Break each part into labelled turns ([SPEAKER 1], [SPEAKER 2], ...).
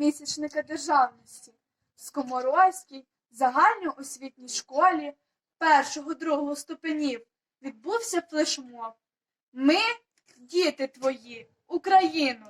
[SPEAKER 1] місячника державності в Скоморозькій загальноосвітній школі першого другого ступенів відбувся флешмоб. Ми, діти твої, Україну.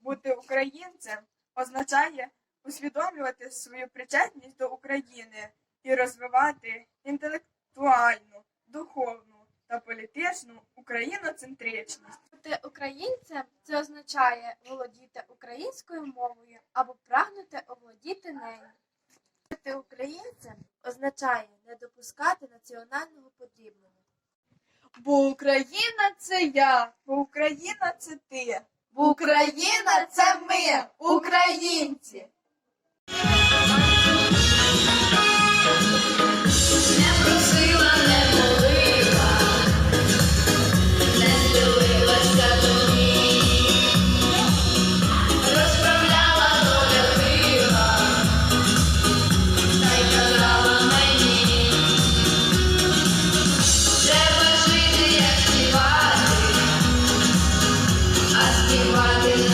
[SPEAKER 2] Бути українцем означає усвідомлювати свою причетність до України і розвивати інтелектуальну, духовну та політичну україноцентричність.
[SPEAKER 1] Бути українцем це означає володіти українською мовою або прагнути овладіти нею.
[SPEAKER 3] Бути українцем означає не допускати національного подібного.
[SPEAKER 1] Бо Україна це я,
[SPEAKER 2] бо Україна це ти,
[SPEAKER 1] бо Україна це ми, українці.
[SPEAKER 3] Rocky, Rocky.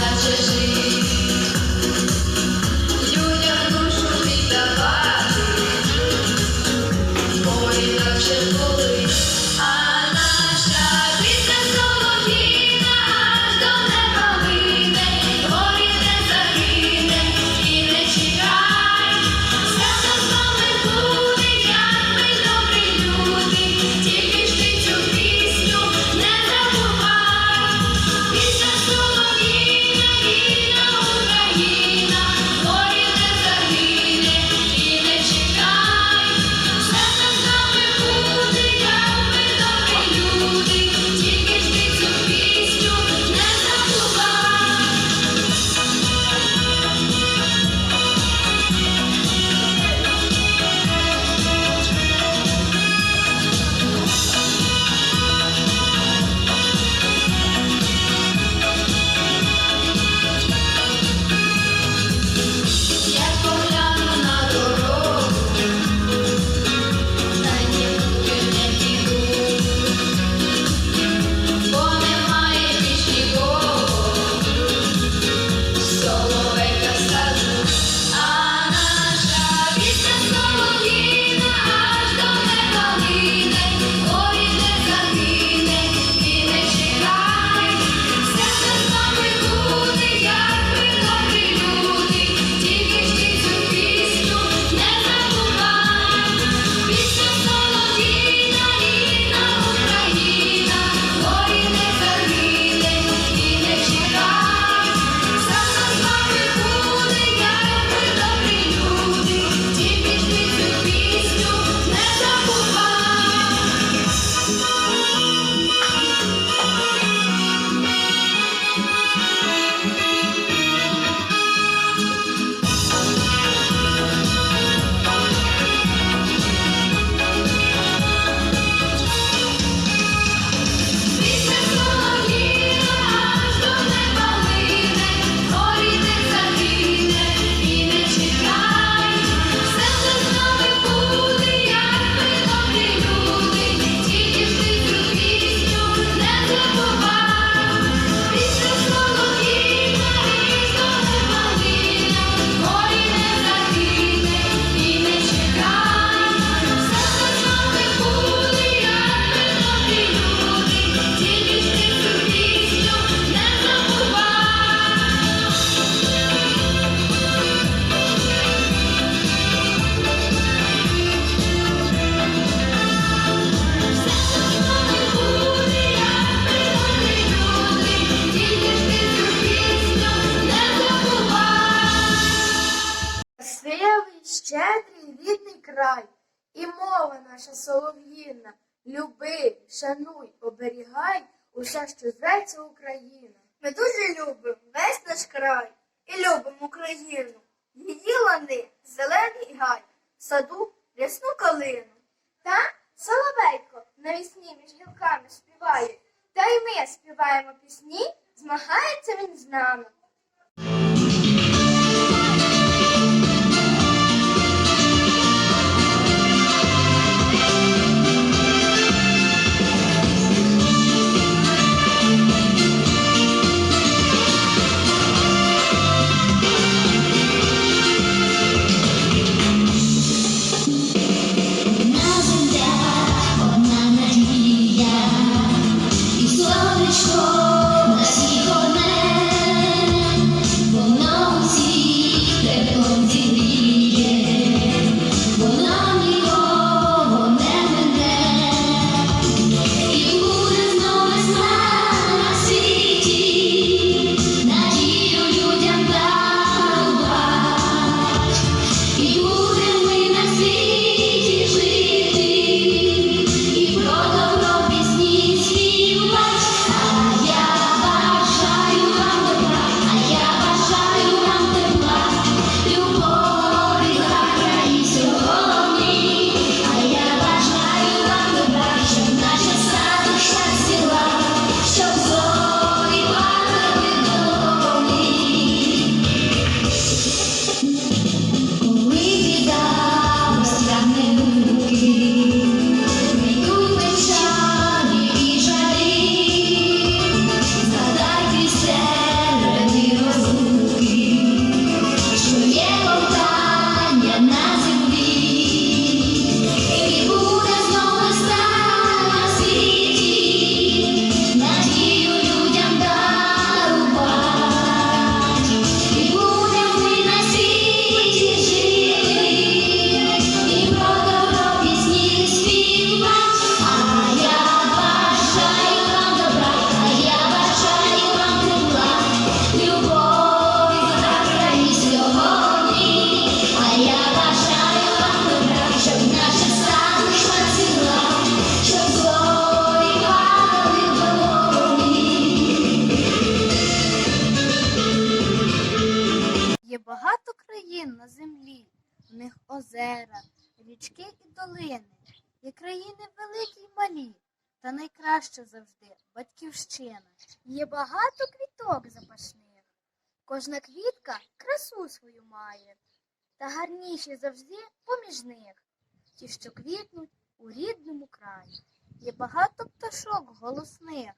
[SPEAKER 3] Люби, шануй, оберігай усе, що зветься Україна. Ми дуже любимо весь наш край і любимо Україну. Її лани, зелений гай, саду рясну калину. Та соловейко навісні між гілками співає, та й ми співаємо пісні, змагається він з нами.
[SPEAKER 4] Країн на землі, в них озера, річки і долини. Є країни великі й малі, та найкраще завжди батьківщина. Є багато квіток запашних. Кожна квітка красу свою має, та гарніші завжди поміж них, ті, що квітнуть у рідному краї. Є багато пташок голосних,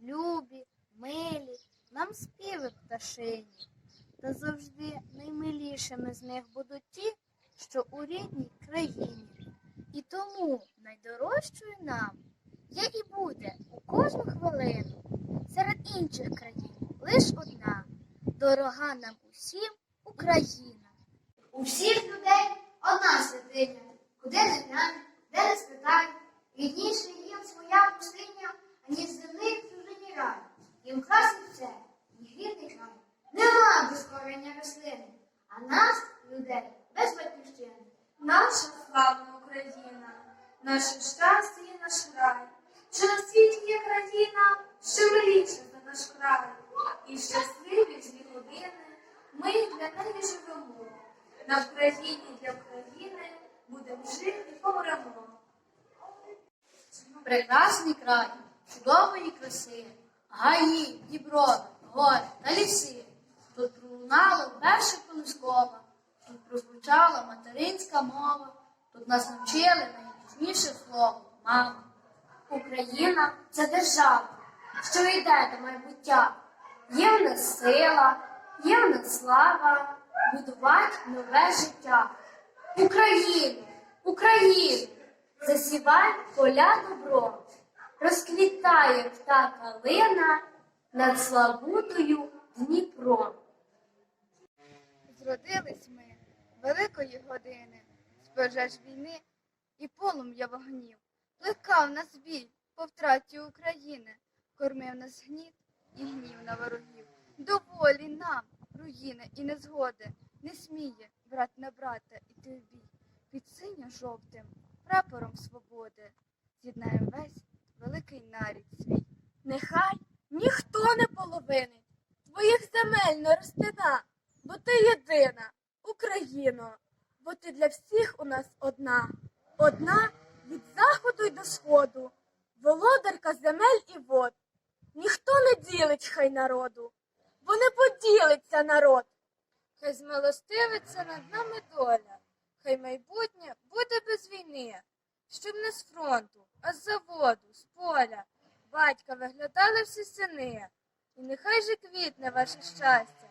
[SPEAKER 4] любі, милі, нам співи пташині. Та завжди наймилішими з них будуть ті, що у рідній країні. І тому найдорожчою нам є і буде у кожну хвилину серед інших країн лиш одна, дорога нам усім Україна.
[SPEAKER 1] Наша славна Україна, наше щастя і наш рай. Чи на світі є країна, що миліша за наш край, і щасливі злі години ми для неї живемо. На Україні для України будемо жити і помремо.
[SPEAKER 4] Прекрасний край, чудової краси, гаї, діброви, гори та ліси. Тут пролунало перше колискова, прозвучала материнська мова, тут нас навчили найніжніше слово мама.
[SPEAKER 3] Україна це держава, що йде до майбуття. Є в нас сила, є в нас слава, будувати нове життя. Україну, Україну, засівай поля добро, розквітає та калина над славутою Дніпро.
[SPEAKER 5] Зродились ми великої години, з пожеж війни і полум'я вогнів. Плекав нас біль по втраті України, кормив нас гніт і гнів на ворогів. Доволі нам, руїни і незгоди, не сміє брат на брата іти в бій. Під синьо-жовтим прапором свободи з'єднаєм весь великий нарід свій.
[SPEAKER 1] Нехай ніхто не половинить твоїх земель не розтина, бо ти єдина, Україно, бо ти для всіх у нас одна, одна від заходу й до сходу, володарка земель і вод. Ніхто не ділить хай народу, бо не поділиться народ. Хай змилостивиться над нами доля, хай майбутнє буде без війни, щоб не з фронту, а з заводу, з поля. Батька виглядали всі сини, і нехай же квітне ваше щастя,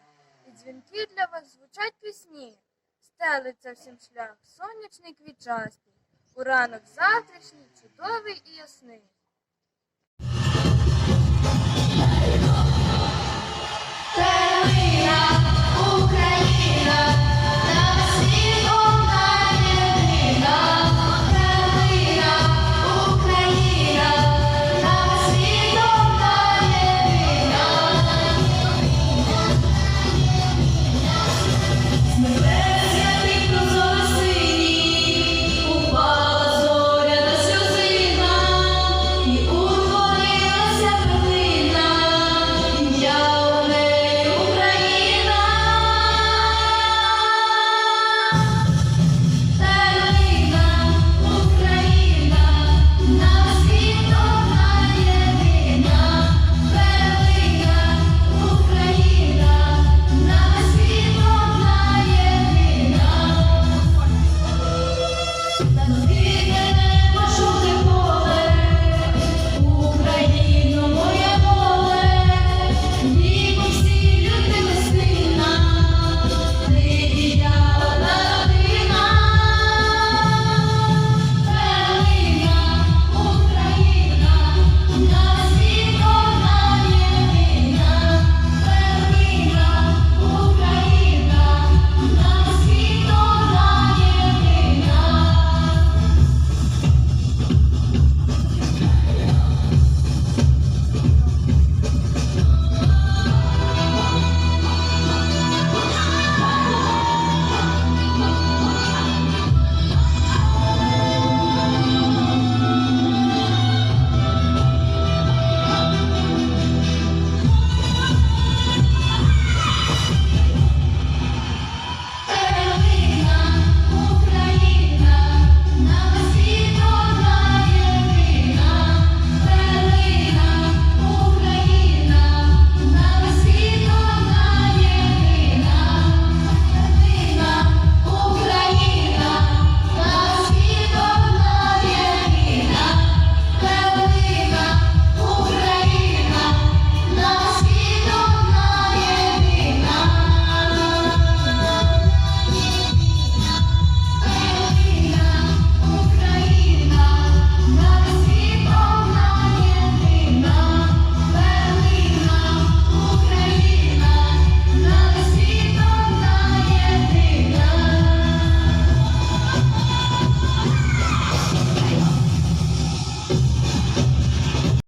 [SPEAKER 1] і дзвінки для вас звучать пісні, стелиться всім шлях сонячний квітчастий, у ранок завтрашній, чудовий і ясний.